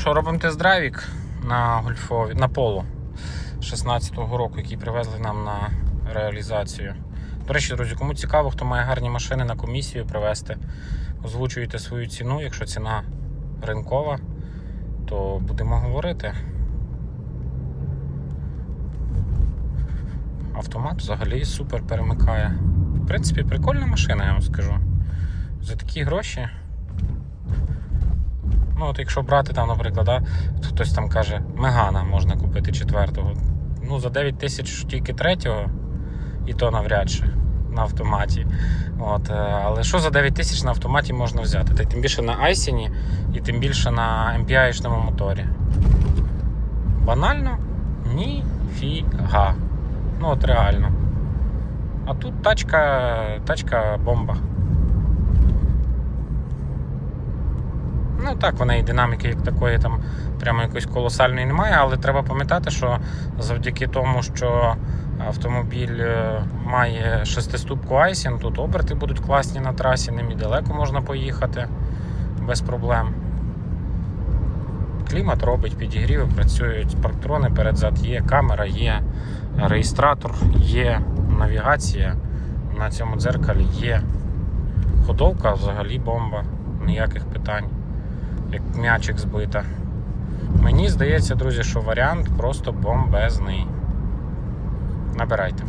що, робимо тест-драйвік на гольфові, на поло 16-го року, який привезли нам на реалізацію. До речі, друзі, кому цікаво, хто має гарні машини на комісію привезти, озвучуєте свою ціну. Якщо ціна ринкова, то будемо говорити. Автомат взагалі супер перемикає. В принципі, прикольна машина, я вам скажу. За такі гроші. Ну, от якщо брати там, наприклад, да, хтось там каже, Мегана можна купити четвертого. Ну, за 9 тисяч тільки третього, і то навряд чи на автоматі. От, е, але що за 9 тисяч на автоматі можна взяти? Та тим більше на Айсіні і тим більше на MPI-шному моторі. Банально? Ніфіга. Ну от реально. А тут тачка, тачка бомба. Ну так, в неї динаміки як такої там прямо якоїсь колосальної немає, але треба пам'ятати, що завдяки тому, що автомобіль е, має шестиступку Айсін, тут оберти будуть класні на трасі, ним і далеко можна поїхати без проблем. Клімат робить, підігріви працюють, парктрони передзад є, камера є, реєстратор є, навігація на цьому дзеркалі є. Ходовка взагалі бомба, ніяких питань, як м'ячик збита. Мені здається, друзі, що варіант просто бомбезний. Набирайте.